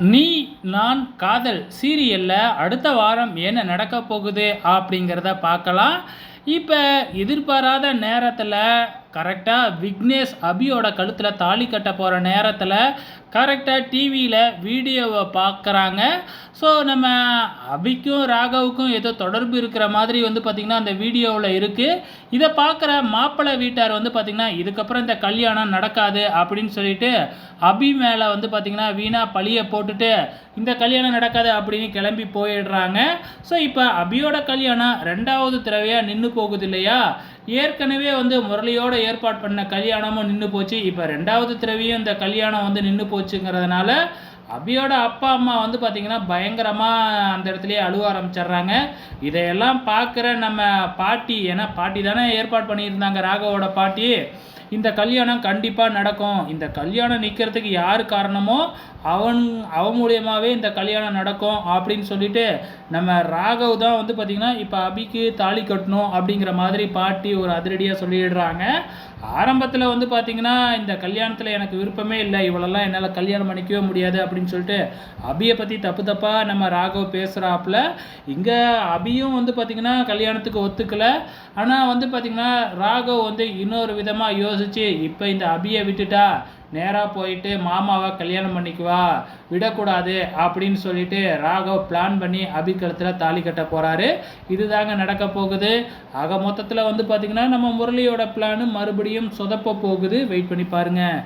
நீ நான் காதல் சீரியலில் அடுத்த வாரம் என்ன நடக்க போகுது அப்படிங்கிறத பார்க்கலாம். இப்போ எதிர்பாராத நேரத்தில் கரெக்டாக விக்னேஷ் அபியோட கழுத்தில் தாலி கட்ட போகிற நேரத்தில் கரெக்டாக டிவியில் வீடியோவை பார்க்குறாங்க ஸோ நம்ம அபிக்கும் ராகவுக்கும் ஏதோ தொடர்பு இருக்கிற மாதிரி வந்து பார்த்திங்கன்னா அந்த வீடியோவில் இருக்குது இதை பார்க்குற மாப்பிள்ளை வீட்டார் வந்து பார்த்திங்கன்னா இதுக்கப்புறம் இந்த கல்யாணம் நடக்காது அப்படின்னு சொல்லிட்டு அபி மேலே வந்து பார்த்திங்கன்னா வீணாக பழியை போட்டுட்டு இந்த கல்யாணம் நடக்காது அப்படின்னு கிளம்பி போயிடுறாங்க. ஸோ இப்போ அபியோட கல்யாணம் ரெண்டாவது தடவையாக நின்று போகுது இல்லையா? ஏற்கனவே வந்து முரளியோட ஏற்பாடு பண்ண கல்யாணமும் நின்று போச்சு. இப்போ ரெண்டாவது திரவியும் இந்த கல்யாணம் வந்து நின்று போச்சுங்கிறதுனால அபியோட அப்பா அம்மா வந்து பார்த்திங்கன்னா பயங்கரமாக அந்த இடத்துலையே அழுவ ஆரம்பிச்சிடுறாங்க. இதையெல்லாம் பார்க்குற நம்ம பாட்டி ஏன்னா பாட்டி தானே ஏற்பாடு பண்ணியிருந்தாங்க ராகவோட பாட்டி. இந்த கல்யாணம் கண்டிப்பாக நடக்கும். இந்த கல்யாணம் நிற்கிறதுக்கு யார் காரணமோ அவன் அவன் மூலியமாகவே இந்த கல்யாணம் நடக்கும் அப்படின்னு சொல்லிட்டு நம்ம ராகவ் தான் வந்து பார்த்திங்கன்னா இப்போ அபிக்கு தாலி கட்டணும் அப்படிங்கிற மாதிரி பாட்டி ஒரு அதிரடியாக சொல்லிடுறாங்க. ஆரம்பத்தில் வந்து பார்த்திங்கன்னா இந்த கல்யாணத்தில் எனக்கு விருப்பமே இல்லை. இவளெல்லாம் என்னால் கல்யாணம் பண்ணிக்கவே முடியாது அப்படின்னு சொல்லிட்டு அபியை பற்றி தப்பு தப்பாக நம்ம ராகவ் பேசுகிறாப்புல இங்கே அபியும் வந்து பார்த்திங்கன்னா கல்யாணத்துக்கு ஒத்துக்கலை. ஆனால் வந்து பார்த்திங்கன்னா ராகவ் வந்து இன்னொரு விதமாக யோசி யோசித்து இப்போ இந்த அபியை விட்டுட்டா நேராக போயிட்டு மாமாவை கல்யாணம் பண்ணிக்குவா விடக்கூடாது அப்படின்னு சொல்லிட்டு ராகவ் பிளான் பண்ணி அபி கழுத்தில் தாலி கட்ட போகிறாரு இதுதாங்க நடக்க போகுது. ஆக மொத்தத்தில் வந்து பார்த்திங்கன்னா நம்ம முரளியோட பிளானு மறுபடியும் சொதப்ப போகுது. வெயிட் பண்ணி பாருங்கள்